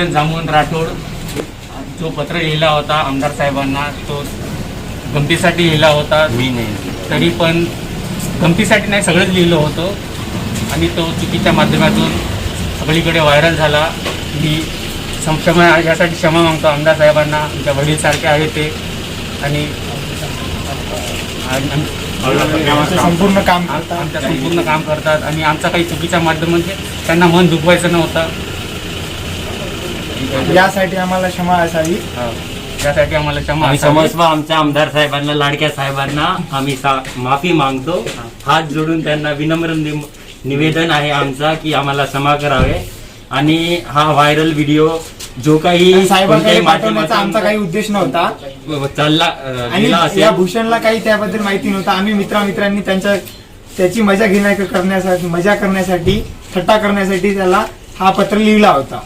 भूषण जामवंत राठोड जो पत्र लिहिला होता आमदार साहेबांना तो गमतीसाठी लिहिला होता. मी नाही तरी पण गमतीसाठी नाही सगळंच लिहिलं होतं. आणि तो चुकीच्या माध्यमातून सगळीकडे व्हायरल झाला. मी सम- क्षमा यासाठी क्षमा मागतो आमदार साहेबांना. आमच्या वडीलसारखे आहे ते. आणि आणि- आमचं संपूर्ण काम आमच्या संपूर्ण काम करतात. आणि आमचा काही चुकीच्या माध्यमांचे त्यांना मन दुखवायचं नव्हतं. यासाठी आम्हाला क्षमा असावी. त्यासाठी आम्हाला क्षमा आम्ही असावी. आमच्या आमदार साहेबांना लाडक्या साहेबांना आम्ही सा- माफी मागतो. हात जोडून त्यांना विनम्र निम- निवेदन आहे आमचा की आम्हाला क्षमा करावे. आणि हा व्हायरल व्हिडिओ जो काही साहेबांकडे कोणत्याही पाठवण्याचा आमचा काही उद्देश नव्हता. चालला अं, आणि या भूषणला काही त्याबद्दल माहिती नव्हतं. आम्ही मित्रामित्रांनी त्यांच्या त्याची मजा घेण्या करण्यासाठी मजा करण्यासाठी थट्टा करण्यासाठी त्याला हा पत्र लिहिला होता.